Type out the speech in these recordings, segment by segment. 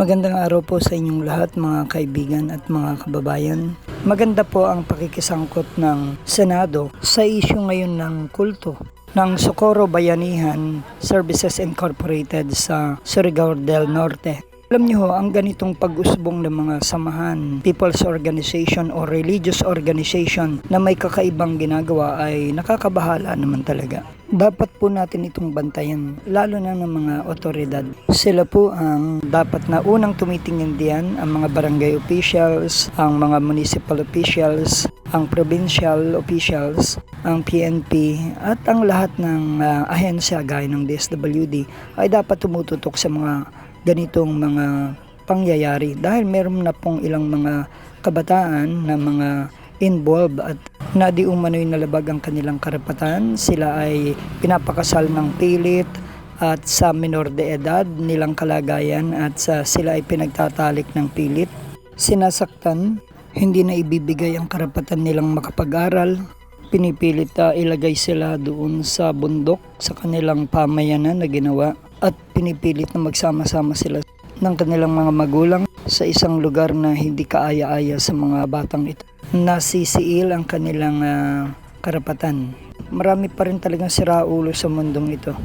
Magandang araw po sa inyong lahat mga kaibigan at mga kababayan. Maganda po ang pakikisangkot ng Senado sa isyu ngayon ng kulto ng Socorro Bayanihan Services Incorporated sa Surigao del Norte. Alam niyo ho, ang ganitong pag-usbong ng mga samahan, people's organization o religious organization na may kakaibang ginagawa ay nakakabahala naman talaga. Dapat po natin itong bantayan, lalo na ng mga otoridad. Sila po ang dapat na unang tumitingin diyan, ang mga barangay officials, ang mga municipal officials, ang provincial officials, ang PNP at ang lahat ng ah, ahensya gaya ng DSWD ay dapat tumututok sa mga ganitong mga pangyayari dahil meron na pong ilang mga kabataan na mga involved at na di umano'y nalabag ang kanilang karapatan. Sila ay pinapakasal ng pilit at sa minor de edad nilang kalagayan at sa sila ay pinagtatalik ng pilit. Sinasaktan, hindi na ibibigay ang karapatan nilang makapag-aral. Pinipilit na ilagay sila doon sa bundok sa kanilang pamayanan na ginawa at pinipilit na magsama-sama sila ng kanilang mga magulang sa isang lugar na hindi kaaya-aya sa mga batang ito. Nasisiil ang kanilang ah, karapatan. Marami pa rin talagang siraulo sa mundong ito.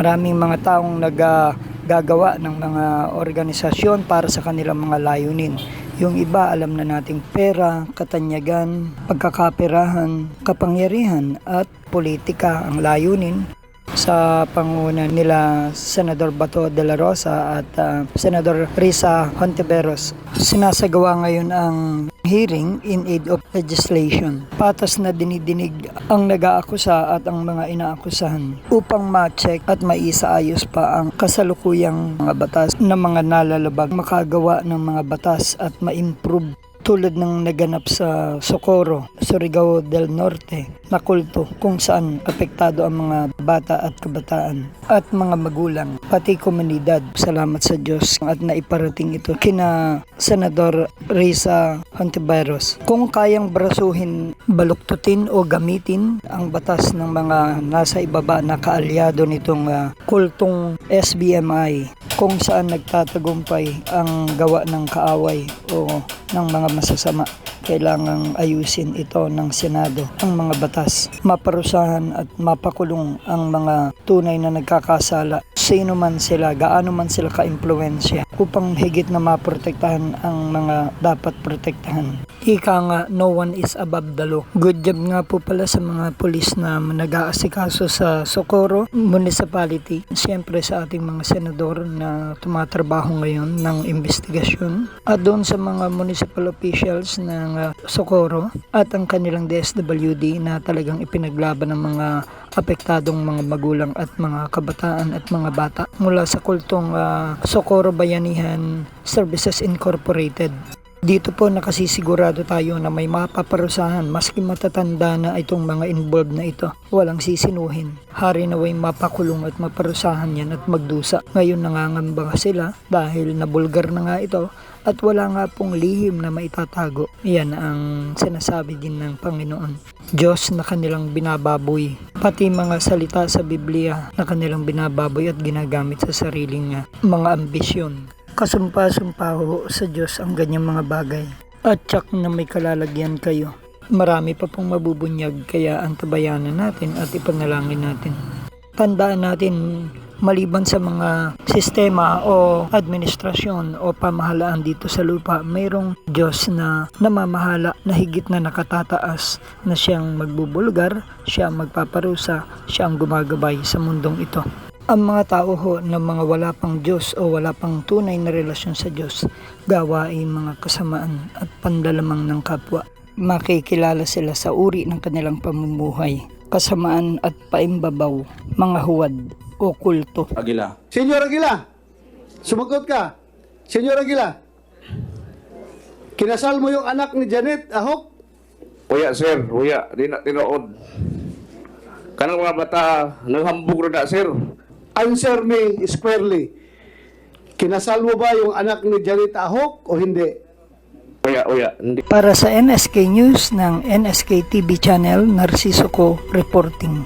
Maraming mga taong nagagawa ng mga organisasyon para sa kanilang mga layunin. Yung iba alam na nating pera, katanyagan, pagkakaperahan, kapangyarihan at politika ang layunin sa panguna nila Senador Bato de la Rosa at ah, Senador Risa Hontiveros. Sinasagawa ngayon ang hearing in aid of legislation. Patas na dinidinig ang nag-aakusa at ang mga inaakusahan upang ma-check at maisaayos pa ang kasalukuyang mga batas ng mga nalalabag makagawa ng mga batas at ma-improve tulad ng naganap sa Socorro, Surigao del Norte na kulto kung saan apektado ang mga bata at kabataan at mga magulang, pati komunidad. Salamat sa Diyos at naiparating ito kina Senador Risa Hontiveros. Kung kayang brasuhin, baluktutin o gamitin ang batas ng mga nasa ibaba na kaalyado nitong ah, kultong SBMI kung saan nagtatagumpay ang gawa ng kaaway o ng mga masasama. Kailangang ayusin ito ng Senado ang mga batas, maparusahan at mapakulong ang mga tunay na nagkakasala. Sino man sila, gaano man sila ka-impluensya upang higit na maprotektahan ang mga dapat protektahan. Ika nga, no one is above the law. Good job nga po pala sa mga pulis na nag-aasikaso sa Socorro Municipality. Siyempre sa ating mga senador na tumatrabaho ngayon ng investigasyon. At doon sa mga municipal officials ng uh, Socorro at ang kanilang DSWD na talagang ipinaglaban ng mga apektadong mga magulang at mga kabataan at mga bata mula sa kultong uh, Socorro Bayanihan Services Incorporated. Dito po nakasisigurado tayo na may mapaparusahan maski matatanda na itong mga involved na ito. Walang sisinuhin. Hari na way mapakulong at maparusahan yan at magdusa. Ngayon nangangamba sila dahil nabulgar na nga ito at wala nga pong lihim na maitatago. Yan ang sinasabi din ng Panginoon. Diyos na kanilang binababoy. Pati mga salita sa Biblia na kanilang binababoy at ginagamit sa sariling mga ambisyon. Kasumpa-sumpa ho sa Diyos ang ganyang mga bagay. At tsak na may kalalagyan kayo. Marami pa pong mabubunyag kaya antabayanan natin at ipanalangin natin. Tandaan natin maliban sa mga sistema o administrasyon o pamahalaan dito sa lupa, mayroong Diyos na namamahala na higit na nakatataas na siyang magbubulgar, siya ang magpaparusa, siya ang gumagabay sa mundong ito. Ang mga tao ho na mga wala pang Diyos o wala pang tunay na relasyon sa Diyos, gawain mga kasamaan at pandalamang ng kapwa. Makikilala sila sa uri ng kanilang pamumuhay, kasamaan at paimbabaw, mga huwad o kulto. Aguila. Senyor Aguila, sumagot ka. Senyor Aguila, kinasal mo yung anak ni Janet Ahok? Uya, sir. Uya. Di na tinuod. Kanang mga bata, naghambog na sir. Answer me squarely. Kinasal mo ba yung anak ni Janet Ahok o hindi? Uya, uya. Hindi. Para sa NSK News ng NSK TV channel, Narciso Ko Reporting.